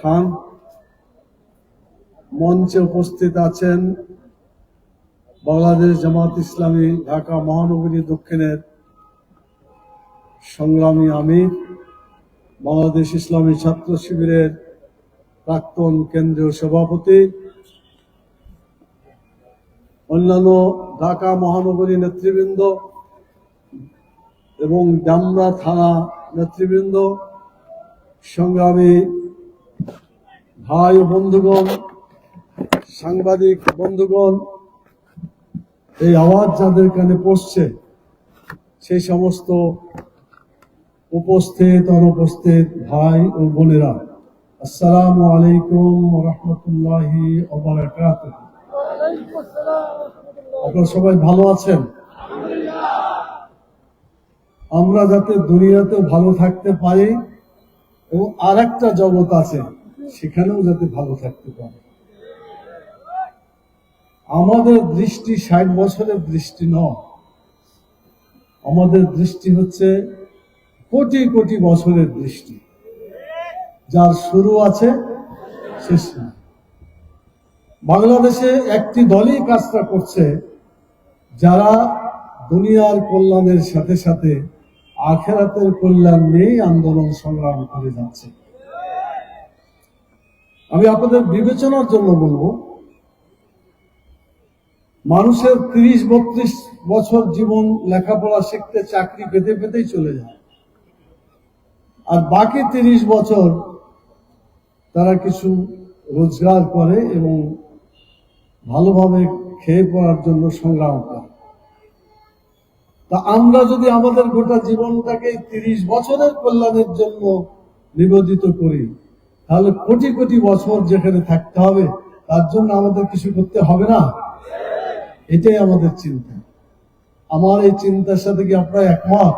খান। মঞ্চে উপস্থিত আছেন বাংলাদেশ জামাত ইসলামী, ঢাকা মহানগরী দক্ষিণের সংগ্রামী আমির, বাংলাদেশ ইসলামী ছাত্র শিবিরের প্রাক্তন কেন্দ্রীয় সভাপতি, অন্যান্য ঢাকা মহানগরী নেতৃবৃন্দ এবং ডামরা থানা নেতৃবৃন্দ, সংগ্রামী ভাই ও বন্ধুগণ, সাংবাদিক বন্ধুগণ, এই আওয়াজ যাদের কানে পড়ছে, সেই সমস্ত উপস্থিত, অনুপস্থিত ভাই ও বোনেরা, আসসালামু আলাইকুম রহমতুল্লাহি আপনারা সবাই ভালো আছেন? আমরা যাতে দুনিয়াতে ভালো থাকতে পারি এবং আর একটা জগৎ আছে। সেখানেও যাতে ভালো থাকতে পারে। আমাদের দৃষ্টি ষাট বছরের দৃষ্টি নয়। আমাদের দৃষ্টি হচ্ছে কোটি কোটি বছরের দৃষ্টি। যার শুরু আছে, শেষ নেই। বাংলাদেশে একটি দলই কাজটা করছে, যারা দুনিয়ার কল্যাণের সাথে সাথে আখেরাতের কল্যাণ নিয়েই আন্দোলন সংগ্রাম করে যাচ্ছে। আমি আপনাদের বিবেচনার জন্য বলব, মানুষের তিরিশ, বত্রিশ বছর জীবন লেখাপড়া শিখতে চাকরি পেতে পেতেই চলে যায়। আর বাকি তিরিশ বছর তারা কিছু রোজগার করে এবং ভালোভাবে খেয়ে পড়ার জন্য সংগ্রাম করে। তা আমরা যদি আমাদের গোটা জীবনটাকে তিরিশ বছরের কল্যাণের জন্য নিবেদিত করি তাহলে কোটি কোটি বছর যেখানে থাকতে হবে, তার জন্য আমাদের কিছু করতে হবে না? এটাই আমাদের চিন্তা। আমার এই চিন্তার সাথে কি আপনারা একমত?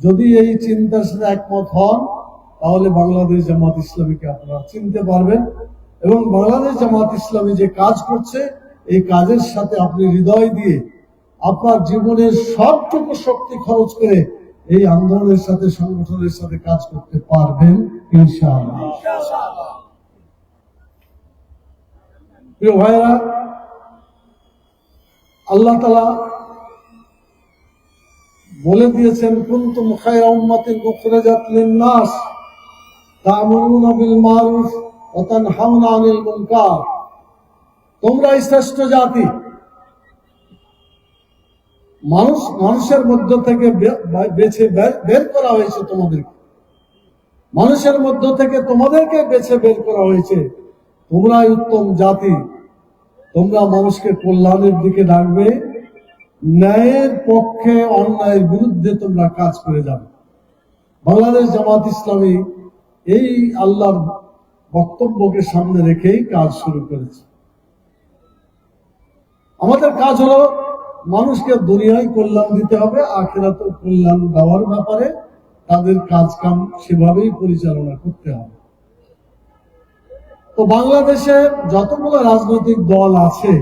যদি এই চিন্তার সাথে একমত হন, তাহলে বাংলাদেশ জামাত ইসলামীকে আপনারা চিনতে পারবেন এবং বাংলাদেশ জামাত ইসলামী যে কাজ করছে, এই কাজের সাথে আপনি হৃদয় দিয়ে আপনার জীবনের সবটুকু শক্তি খরচ করে এই আন্দোলনের সাথে, সংগঠনের সাথে কাজ করতে পারবেন, ইনশাআল্লাহ। আল্লাহ তালা বলে দিয়েছেন, কুনতুম খায়রা উম্মাতিন লিন-নাস বিল মারুফ আনিল মুনকার। তোমরাই শ্রেষ্ঠ জাতি। মানুষ, মানুষের মধ্য থেকে বেছে বের- করা হয়েছে তোমাদেরকে। মানুষের মধ্য থেকে তোমাদেরকে বেছে বের করা হয়েছে। তোমরাই উত্তম জাতি। তোমরা মানুষকে কল্যাণের দিকে ডাকবে। ন্যায়ের পক্ষে অন্যায়ের বিরুদ্ধে তোমরা কাজ করে যাবে। বাংলাদেশ জামাত ইসলামী এই আল্লাহর বক্তব্যকে সামনে রেখেই কাজ শুরু করেছে। আমাদের কাজ হলো মানুষকে দুনিয়ায় কল্যাণ দিতে হবে আখেরাত কল্যাণ দেওয়ার ব্যাপারে তাদের কাজ কাম সেভাবেই পরিচালনা করতে হবে। তো বাংলাদেশে যতগুলো রাজনৈতিক দল আছে,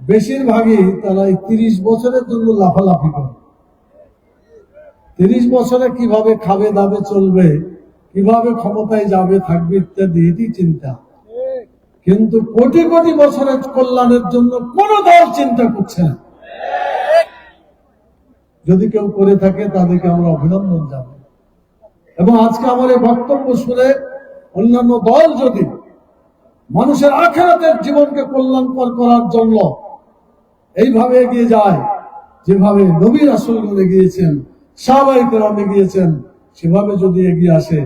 বেশিরভাগই তারা এই তিরিশ বছরের জন্য লাফালাফি করে। তিরিশ বছরে কীভাবে খাবে দাবে চলবে, কীভাবে ক্ষমতায় যাবে, থাকবে ইত্যাদি, এটি চিন্তা। কিন্তু কোটি কোটি বছরের কল্যাণের জন্য কোন দল চিন্তা করছে না। যদি কেউ করে থাকে, তাদেরকে আমরা অভিনন্দন জানাই। এবং আজকে আমার এই বক্তব্য শুনে অন্যান্য দল যদি মানুষের আখেরাতের জীবনকে কল্যাণকর করার জন্য এইভাবে এগিয়ে যায়, যেভাবে নবীর আসলগুলো এগিয়েছেন সাহাবাই কেরাম এগিয়েছেন, সেভাবে যদি এগিয়ে আসে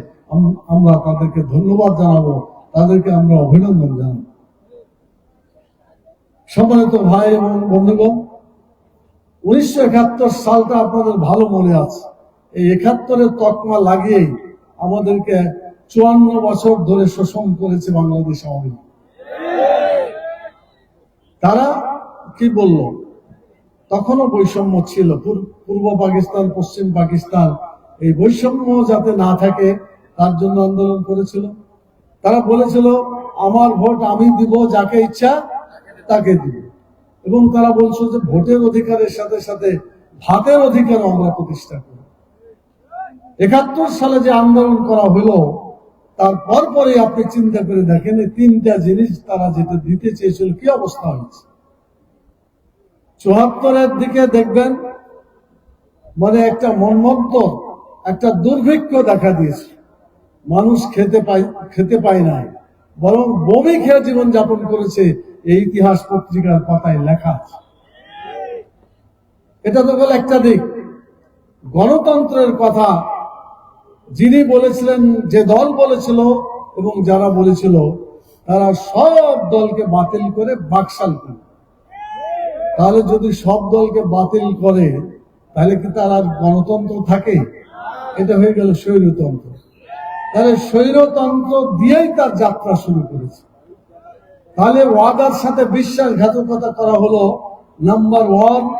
আমরা তাদেরকে ধন্যবাদ জানাব, তাদেরকে আমরা অভিনন্দন জানাব। সম্মানিত ভাই এবং বন্ধুগণ উনিশশো একাত্তর সালটা আপনাদের ভালো মনে আছে। এই একাত্তরের তকমা লাগিয়েই আমাদেরকে চুয়ান্ন বছর ধরে শোষণ করেছে বাংলাদেশ আওয়ামী তারা কি বলল? তখনও বৈষম্য ছিল। পূর্ব পাকিস্তান, পশ্চিম পাকিস্তান, এই বৈষম্য যাতে না থাকে, তার জন্য আন্দোলন করেছিল। তারা বলেছিল, আমার ভোট আমি দিব, যাকে ইচ্ছা, তাকে দিব। এবং তারা বলছো যে ভোটের অধিকারের সাথে সাথে ভাতের অধিকার আমরা প্রতিষ্ঠা করি। একাত্তর সালে যে আন্দোলন করা হলো তারপর পরে আপনি চিন্তা করে দেখেন তিনটা জিনিস তারা যেটা দিতে চেয়েছিল, কি অবস্থা হয়েছে? চুয়াত্তরের দিকে দেখবেন মানে একটা মনমন্ত একটা দুর্ভিক্ষ দেখা দিয়েছে। মানুষ খেতে পাই খেতে পায় নাই। বরং বমি খেয়ে জীবন যাপন করেছে এই ইতিহাস পত্রিকার পাতায় লেখা আছে। এটা তো গেল একটা দিক। গণতন্ত্রের কথা যিনি বলেছিলেন, যে দল বলেছিল এবং যারা বলেছিল, তারা সব দলকে বাতিল করে বাকশাল করে। তাহলে যদি সব দলকে বাতিল করে, তাহলে কি তার আর গণতন্ত্র থাকে? এটা হয়ে গেল স্বৈরতন্ত্র। তাহলে স্বৈরতন্ত্র দিয়েই তার যাত্রা শুরু করেছে। তাহলে ওয়াদার সাথে বিশ্বাসঘাতকতা করা হলো, নাম্বার ওয়ান,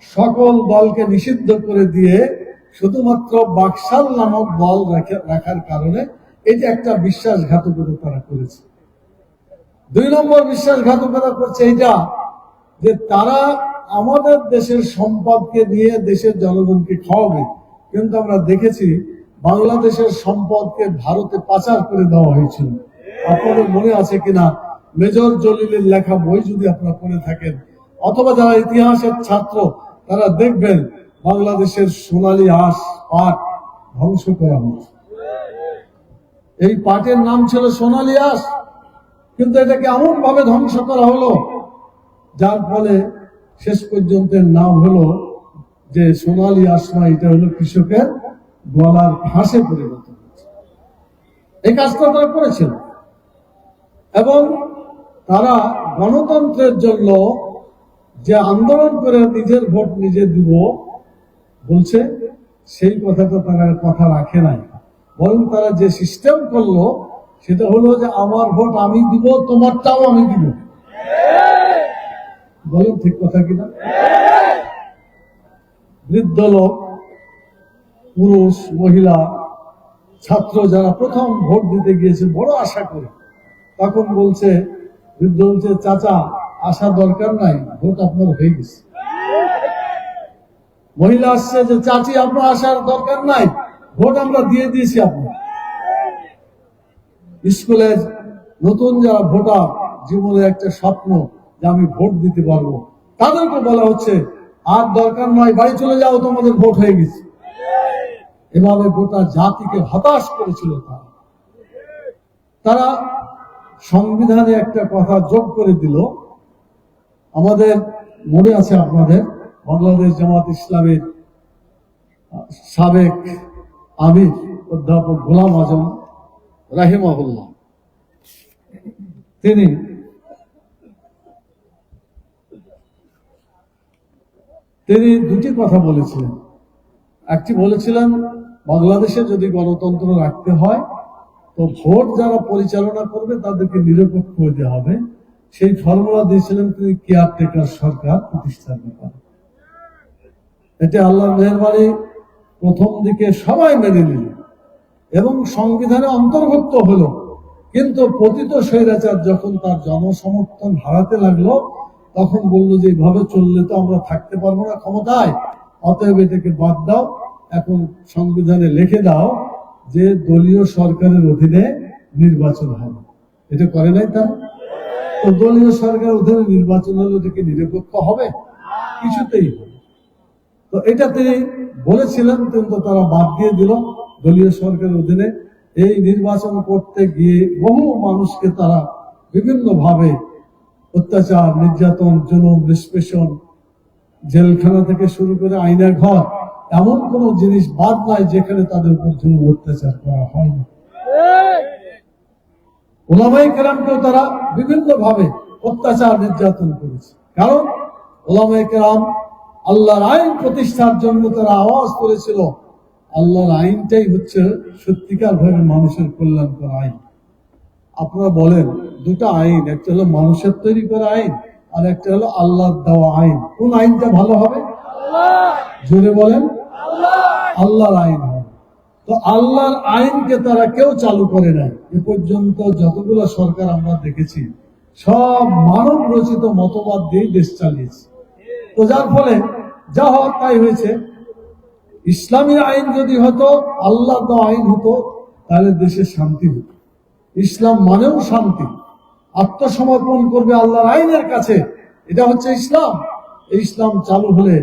সকল দলকে নিষিদ্ধ করে দিয়ে শুধুমাত্র বাকশাল নামক রাখা- রাখার কারণে এই যে একটা বিশ্বাসঘাতকতা তারা করেছে। দুই নম্বর বিশ্বাসঘাতকতা করছে এইটা যে তারা আমাদের দেশের সম্পদকে নিয়ে দেশের জনগণকে খাওয়াবে। কিন্তু আমরা দেখেছি বাংলাদেশের সম্পদকে ভারতে পাচার করে দেওয়া হয়েছিল। আপনাদের মনে আছে কিনা? মেজর জলিলের লেখা বই যদি আপনারা পড়ে থাকেন, অথবা যারা ইতিহাসের ছাত্র, তারা দেখবেন বাংলাদেশের সোনালী হাঁস পাট ধ্বংস করা হয়েছে। এই পাটের নাম ছিল সোনালী হাঁস, কিন্তু এটাকে এমন ভাবে ধ্বংস করা হলো, যার ফলে শেষ পর্যন্ত নাম হলো যে সোনালী আসমা এটা হলো কৃষকের গলার ফাঁসে পরিণত হয়েছে। এই কাজটা তারা করেছিল। এবং তারা গণতন্ত্রের জন্য যে আন্দোলন করে নিজের ভোট নিজে দিব, বলছে, সেই কথাটা তারা কথা রাখে নাই। বরং তারা যে সিস্টেম করল, সেটা হলো যে আমার ভোট আমি দিব, তোমারটাও আমি দিব। বলেন ঠিক কথা কিনা? বৃদ্ধ লোক, পুরুষ, মহিলা, ছাত্র যারা প্রথম ভোট দিতে গিয়েছে, বড় আশা করে, তখন বলছে বৃদ্ধ চাচা দরকার নাই, ভোট আপনার হয়ে গেছে। মহিলা আসছে যে, চাচি, আপনার আসার দরকার নাই, ভোট আমরা দিয়ে দিয়েছি আপনার স্কুলের নতুন যারা ভোটার জীবনের একটা স্বপ্ন যে আমি ভোট দিতে পারব। তাদেরকে বলা হচ্ছে, আর দরকার নয় বাড়ি চলে যাও, তোমাদের ভোট হয়ে গেছে। এভাবে গোটা জাতিকে হতাশ করেছিল তারা সংবিধানে একটা কথা যোগ করে দিল। আমাদের মনে আছে আপনাদের, বাংলাদেশ জামাত ইসলামের সাবেক আমির অধ্যাপক গোলাম আজম রাহিমাহুল্লাহ। তিনি তিনি দুটি কথা বলেছিলেন। একটি বলেছিলেন, বাংলাদেশে যদি গণতন্ত্র রাখতে হয় তো ভোট যারা পরিচালনা করবে, তাদেরকে নিরপেক্ষ হতে হবে। সেই ফর্মুলা দিয়েছিলেন তিনি কেয়ারটেকার সরকার প্রতিষ্ঠার ব্যাপারে। এটা আল্লাহর মেহরবানি প্রথম দিকে সবাই মেনে নিল এবং সংবিধানে অন্তর্ভুক্ত হলো। কিন্তু পতিত স্বৈরাচার যখন তার জনসমর্থন হারাতে লাগল, তখন বলল যে এইভাবে চললে তো আমরা থাকতে পারব না ক্ষমতায়। অতএব এটাকে বাদ দাও, এখন সংবিধানে লিখে দাও। যে দলীয় সরকারের অধীনে নির্বাচন হবে এটা করে নাই তার? তো দলীয় সরকারের অধীনে নির্বাচন হলে ওটাকে নিরপেক্ষ হবে? কিছুতেই হবে। তো এটা তিনি বলেছিলেন কিন্তু তারা বাদ দিয়ে দিল। দলীয় সরকারের অধীনে এই নির্বাচন করতে গিয়ে বহু মানুষকে তারা বিভিন্ন ভাবে অত্যাচার, নির্যাতন, জুলুম, নিষ্পেষণ, জেলখানা থেকে শুরু করে আইনা ঘর এমন কোন জিনিস বাদ নাই যেখানে তাদের উপর জুলুম অত্যাচার করা হয়নি। ওলামাই কেরামকেও তারা বিভিন্ন ভাবে অত্যাচার নির্যাতন করেছে। কারণ ওলামাই কেরাম আল্লাহর আইন প্রতিষ্ঠার জন্য তারা আওয়াজ করেছিল আল্লাহর আইনটাই হচ্ছে সত্যিকার ভাবে মানুষের কল্যাণকর আইন। আপনারা বলেন দুটা আইন একটা হলো মানুষের তৈরি করা আইন আর একটা হলো আল্লাহর দেওয়া আইন। কোন আইনটা ভালো হবে? জোরে বলেন। আল্লাহর আইন হবে তো আল্লাহর আইনকে তারা কেউ চালু করে নাই। এ পর্যন্ত যতগুলো সরকার আমরা দেখেছি, সব মানব রচিত মতবাদ দিয়ে দেশ চালিয়েছে। তো যার ফলে যা হওয়ার তাই হয়েছে। ইসলামী আইন যদি হতো আল্লাহ তো আইন হতো, তাহলে দেশে শান্তি হতো। ইসলাম মানেও শান্তি। আত্মসমর্পণ করবে আল্লাহর আইনের কাছে, এটা হচ্ছে ইসলাম। এই ইসলাম চালু হলে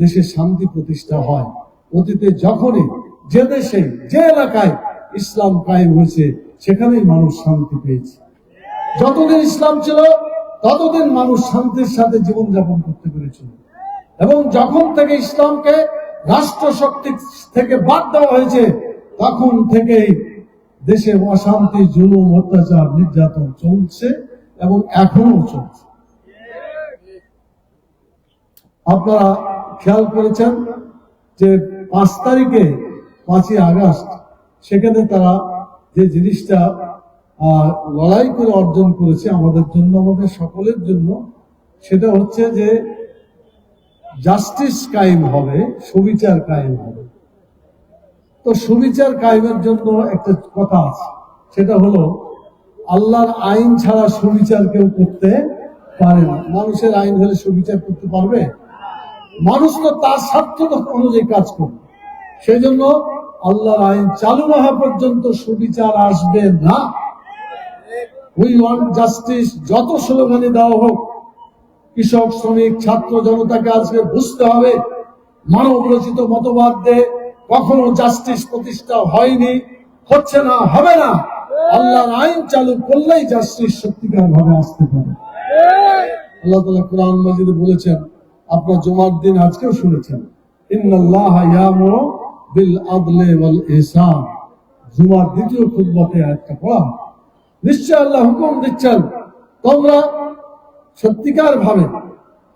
দেশে শান্তি প্রতিষ্ঠা হয়। অতীতে যখনই যে দেশে, যে এলাকায় ইসলাম কায়েম হয়েছে, সেখানেই মানুষ শান্তি পেয়েছে। যতদিন ইসলাম ছিল, ততদিন মানুষ শান্তির সাথে জীবনযাপন করতে পেরেছিল। এবং যখন থেকে ইসলামকে রাষ্ট্র শক্তি থেকে বাদ দেওয়া হয়েছে, তখন থেকেই দেশে অশান্তি, জুলুম, অত্যাচার, নির্যাতন চলছে এবং এখনও চলছে। আপনারা খেয়াল করেছেন যে পাঁচ তারিখে, পাঁচই আগস্ট, সেখানে তারা যে জিনিসটা লড়াই করে অর্জন করেছে আমাদের জন্য, আমাদের সকলের জন্য, সেটা হচ্ছে যে জাস্টিস কায়েম হবে, সুবিচার কায়েম হবে। তো সুবিচার কায়েমের জন্য একটা কথা আছে, সেটা হলো, আল্লাহর আইন ছাড়া সুবিচার কেউ করতে পারে না। মানুষের আইন হলে সুবিচার করতে পারবে? মানুষ তো তার স্বার্থ অনুযায়ী কাজ করবে। সেই জন্য আল্লাহর আইন চালু না হওয়া পর্যন্ত সুবিচার আসবে না। উই ওয়ান্ট জাস্টিস যত স্লোগানে দেওয়া হোক, কৃষক, শ্রমিক, ছাত্র জনতাকে আজকে বুঝতে হবে মানব রচিত মতবাদ দিয়ে কখনো জাস্টিস প্রতিষ্ঠা হয়নি, হচ্ছে না, হবে না। আল্লাহর আইন চালু করলেই জাস্টিস সত্যিকার ভাবে আসতে পারে। আল্লাহ তালা কোরআন মাজিদে বলেছেন আপনার জমার দিন আজকেও শুনেছেন। ইন্নাল্লাহ ইয়ামুরু বিল আদলি ওয়াল ইহসান। জুমার দ্বিতীয় খুতবাতে একটা পড়া। নিশ্চয় আল্লাহ হুকুম দিচ্ছেন। তোমরা সত্যিকার ভাবে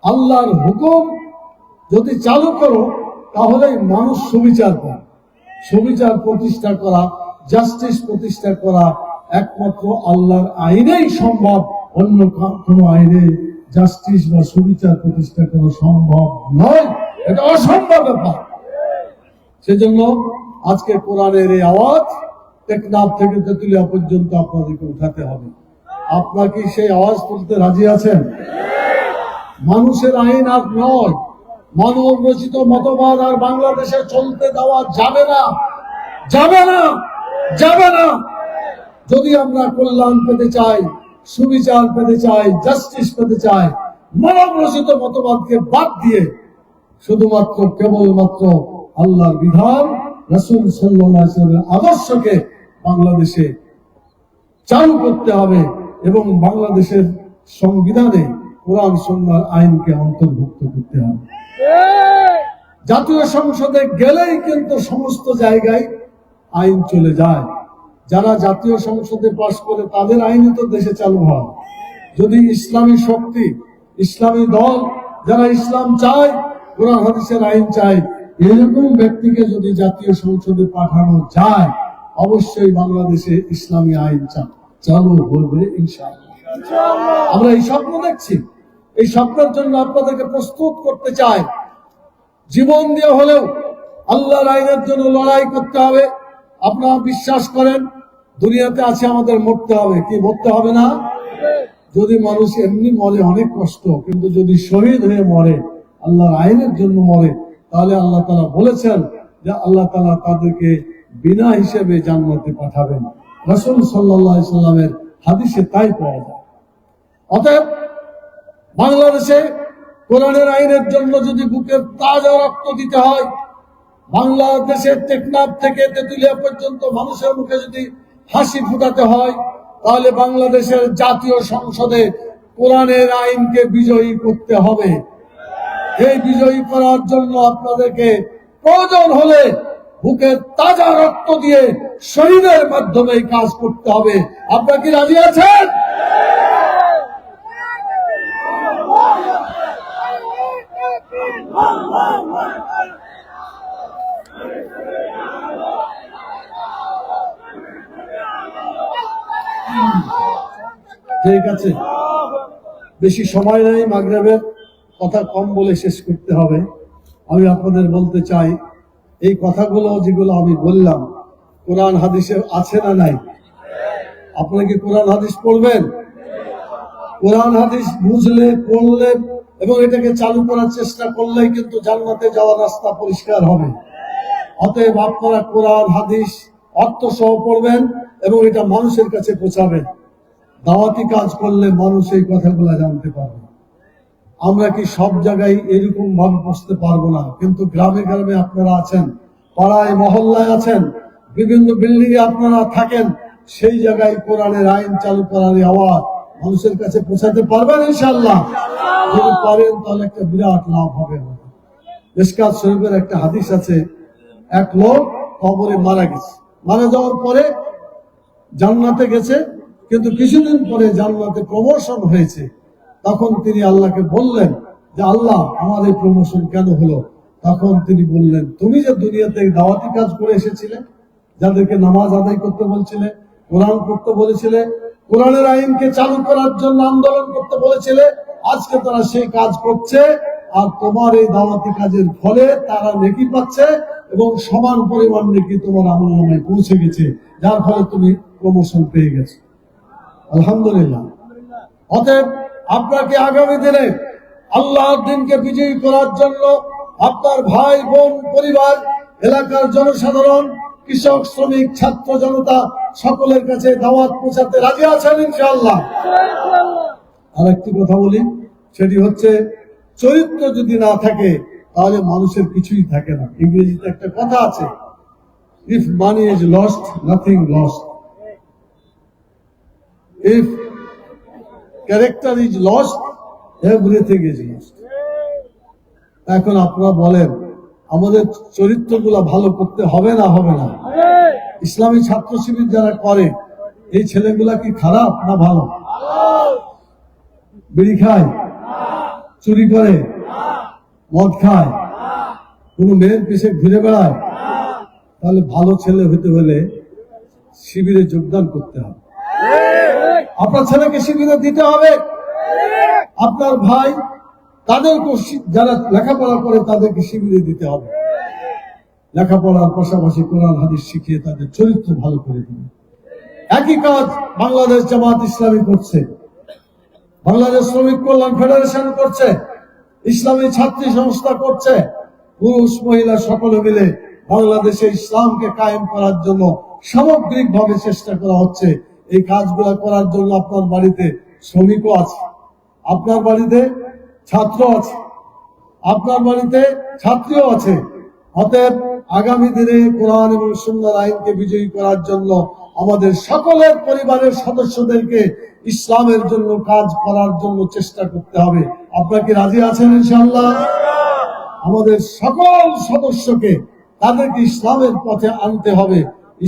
আল্লাহর হুকুম যদি চালু করো তাহলে মানুষ সুবিচার পায়। সুবিচার প্রতিষ্ঠা করা, জাস্টিস প্রতিষ্ঠা করা একমাত্র আল্লাহর আইনেই সম্ভব, অন্য কোনো আইনে জাস্টিস বা সুবিচার প্রতিষ্ঠা করা সম্ভব নয়। এটা অসম্ভব ব্যাপার। সেজন্য আজকে কোরআনের এই আওয়াজ টেকনাফ থেকে তেতুলিয়া পর্যন্ত আপনাদেরকে উঠাতে হবে। আপনার কি সেই আওয়াজ তুলতে রাজি আছেন? মানুষের আইন আর নয়। মানব রচিত মতবাদ আর বাংলাদেশে চলতে দেওয়া যাবে না। যাবে না! যাবে না! যদি আমরা কল্যাণ পেতে চাই সুবিচার পেতে চাই জাস্টিস পেতে চাই মানব রচিত মতবাদকে বাদ দিয়ে শুধুমাত্র কেবলমাত্র আল্লাহর বিধান রসুল সাল্লামের আদর্শকে বাংলাদেশে চালু করতে হবে এবং বাংলাদেশের সংবিধানে কোরআন সন্ন্যার আইনকে অন্তর্ভুক্ত করতে হবে। জাতীয় সংসদে গেলেই কিন্তু সমস্ত জায়গায় আইন চলে যায়। যারা জাতীয় সংসদে পাশ করে, তাদের আইনই তো দেশে চালু হয়। যদি ইসলামী শক্তি, ইসলামী দল, যারা ইসলাম চায় কোরআন হাদিসের আইন চায়। এরকম ব্যক্তিকে যদি জাতীয় সংসদে পাঠানো যায়, অবশ্যই বাংলাদেশে ইসলামী আইন চালু হবে ইনশাআল্লাহ। আমরা এই স্বপ্ন দেখছি। এই স্বপ্নের জন্য আপনাদেরকে প্রস্তুত করতে চাই। জীবন দিয়ে হলেও আল্লাহর আইনের জন্য লড়াই করতে হবে। আপনারা বিশ্বাস করেন দুনিয়াতে আছে আমাদের মরতে হবে। কি মরতে হবে না? যদি মানুষ এমনি মরে, অনেক কষ্ট। কিন্তু যদি শহীদ হয়ে মরে, আল্লাহর আইনের জন্য মরে, তাহলে আল্লাহ তালা বলেছেন যে আল্লাহ তালা তাদেরকে বিনা হিসেবে জান্নাতে পাঠাবেন। রসুল সাল্লাহ সাল্লামের হাদিসে তাই পাওয়া যায়। অতএব বাংলাদেশে কোরআনের আইনের জন্য যদি বুকের তাজা রক্ত দিতে হয়, বাংলাদেশের টেকনাফ থেকে তেতুলিয়া পর্যন্ত মানুষের মুখে যদি হাসি ফুটাতে হয় তাহলে বাংলাদেশের জাতীয় সংসদে কোরআনের আইনকে বিজয়ী করতে হবে এই বিজয়ী করার জন্য আপনাদেরকে প্রয়োজন হলে বুকের তাজা রক্ত দিয়ে শহীদের মাধ্যমে কাজ করতে হবে আপনারা কি রাজি আছেন ঠিক আছে। বেশি সময় নেই মাগরেবের, কথা কম বলে শেষ করতে হবে। আমি আপনাদের বলতে চাই, এই কথাগুলো যেগুলো আমি বললাম, কোরআন হাদিসে আছে না নাই? আপনারা কি কোরআন হাদিস পড়বেন? কোরআন হাদিস বুঝলে, পড়লে এবং এটাকে চালু করার চেষ্টা করলেই কিন্তু জান্নাতে যাওয়ার রাস্তা পরিষ্কার হবে। অতএব আপনারা কোরআন, হাদিস অর্থ সহ পড়বেন। এবং এটা মানুষের কাছে পৌঁছাবেন দাওয়াতি কাজ করলে মানুষ এই কথাগুলো জানতে পারবে। আমরা কি সব জায়গায় এরকম ভাবে বসতে পারব না? কিন্তু গ্রামে গ্রামে আপনারা আছেন, পাড়ায়, মহল্লায় আছেন, বিভিন্ন বিল্ডিং এ আপনারা থাকেন, সেই জায়গায় কোরআনের আইন চালু করার আওয়াজ মানুষের কাছে পৌঁছাতে পারবেন ইনশাল্লাহ যদি পারেন তাহলে একটা বিরাট লাভ হবে আমাদের। শরীফের একটা হাদিস আছে, এক লোক কবরে মারা গেছে। মারা যাওয়ার পরে জান্নাতে গেছে, কিন্তু কিছুদিন পরে জান্নাতে প্রমোশন হয়েছে। তখন তিনি আল্লাহকে বললেন যে, আল্লাহ, আমার এই প্রমোশন কেন হলো? তখন তিনি বললেন, তুমি যে দুনিয়াতে দাওয়াতি কাজ করে এসেছিলে, যাদেরকে নামাজ আদায় করতে বলছিলে, কোরআন করতে বলেছিলে, কোরআনের আইনকে চালু করার জন্য আন্দোলন করতে বলেছিলে, আজকে তারা সেই কাজ করছে আর তোমার এই দাওয়াতি কাজের ফলে তারা নেকি পাচ্ছে এবং সমান পরিমাণ নেকি তোমার আমল নামায় পৌঁছে গেছে। যার ফলে তুমি প্রমোশন পেয়ে গেছো। আলহামদুলিল্লাহ। অতএব আপনাকে আগামী দিনে আল্লাহর দিনকে বিজয়ী করার জন্য আপনার ভাই, বোন, পরিবার, এলাকার জনসাধারণ, কৃষক, শ্রমিক, ছাত্র জনতা সকলের কাছে দাওয়াত পৌঁছাতে রাজি আছেন ইনশাআল্লাহ। আর একটি কথা বলি, সেটি হচ্ছে চরিত্র যদি না থাকে, তাহলে মানুষের কিছুই থাকে না। ইংরেজিতে একটা কথা আছে if money is lost nothing lost if character is lost everything is lost এখন আপনারা বলেন, আমাদের চরিত্রগুলো ভালো করতে হবে না হবে না? ইসলামী ছাত্র শিবির যারা করে, এই ছেলেগুলা কি খারাপ না ভালো? বিড়ি খায়? চুরি করে? মদ খায়? কোনো মেয়ের পিছে ঘুরে বেড়ায়? তাহলে ভালো ছেলে হতে হলে শিবিরে যোগদান করতে হবে। আপনার ছেলেকে শিবিরে দিতে হবে। আপনার ভাই তাদেরকে শি- যারা লেখাপড়া করে তাদেরকে শিবিরে দিতে হবে। লেখাপড়ার পাশাপাশি কোরআন, হাদিস শিখিয়ে তাদের চরিত্র ভালো করে দিবে একই কাজ বাংলাদেশ জামাত ইসলামী করছে। বাংলাদেশ শ্রমিক কল্যাণ ফেডারেশন করছে। ইসলামী ছাত্রী সংস্থা করছে। পুরুষ, মহিলা সকলে মিলে বাংলাদেশে ইসলামকে কায়েম করার জন্য সামগ্রিক ভাবে চেষ্টা করা হচ্ছে। এই কাজগুলো করার জন্য আপনার বাড়িতে শ্রমিকও আছে আপনার বাড়িতে ছাত্র আছে আপনার বাড়িতে ছাত্রীও আছে। অতএব আগামী দিনে কোরআন এবং সুন্দর আইনকে বিজয়ী করার জন্য আমাদের সকলের পরিবারের সদস্যদেরকে ইসলামের জন্য কাজ করার জন্য চেষ্টা করতে হবে। আপনারা কি রাজি আছেন ইনশাআল্লাহ। আমাদের সকল সদস্যকে তাদেরকে ইসলামের পথে আনতে হবে।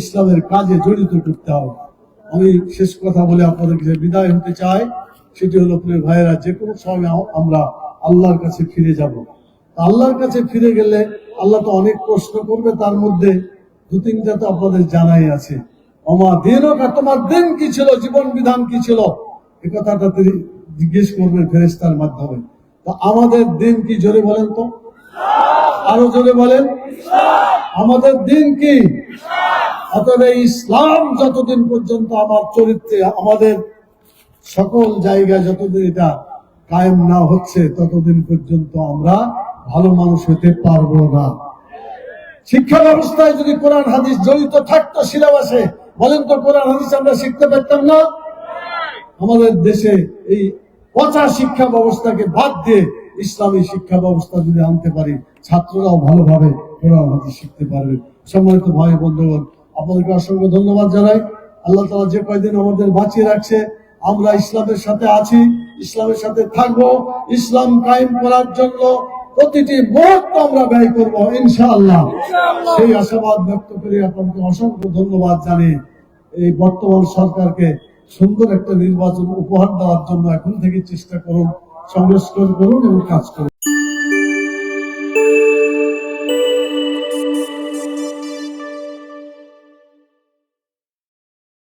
ইসলামের কাজে জড়িত করতে হবে। আমি শেষ কথা বলে আপনাদের কাছে বিদায় হতে চাই, সেটি হলো, প্রিয় ভাইয়েরা, যে কোনো সময় আমরা আল্লাহর কাছে ফিরে যাব। আল্লাহর কাছে ফিরে গেলে আল্লাহ তো অনেক প্রশ্ন করবে, তার মধ্যে দু তিনটা তো আপনাদের জানাই আছে। আমার দিন তোমার দিন কি ছিল, জীবন বিধান কি ছিল, এ কথাটা তিনি জিজ্ঞেস করবেন ফেরেস্তার মাধ্যমে। তো আমাদের দিন কি জোরে বলেন তো? আরও জোরে বলেন। আমাদের দিন কি? এই ইসলাম যতদিন পর্যন্ত আমার চরিত্রে, আমাদের সকল জায়গায় যতদিন এটা কায়েম না হচ্ছে, ততদিন পর্যন্ত আমরা ভালো মানুষ হতে পারব না। শিক্ষা ব্যবস্থায় যদি কোরআন, হাদিস জড়িত থাকতো সিলেবাসে, বলেন তো কোরআন, হাদিস আমরা শিখতে পারতাম না? আমাদের দেশে এই পচা শিক্ষা ব্যবস্থাকে বাদ দিয়ে ইসলামী শিক্ষা ব্যবস্থা যদি আনতে পারি ছাত্ররাও ভালোভাবে কোরআন হাদিস শিখতে পারবে। সম্মানিত ভাই বন্ধুগণ আপনাদেরকে অসংখ্য ধন্যবাদ জানাই। আল্লাহ তালা যে কয়দিন আমাদের বাঁচিয়ে রাখছে আমরা ইসলামের সাথে আছি ইসলামের সাথে থাকব ইসলাম কায়েম করার জন্য প্রতিটি মুহূর্ত আমরা ব্যয় করব ইনশাআল্লাহ। সেই আশাবাদ ব্যক্ত করে আপনাকে অসংখ্য ধন্যবাদ জানিয়ে এই বর্তমান সরকারকে সুন্দর একটা নির্বাচন উপহার দেওয়ার জন্য এখন থেকে চেষ্টা করুন। সংরক্ষণ করুন এবং কাজ করুন।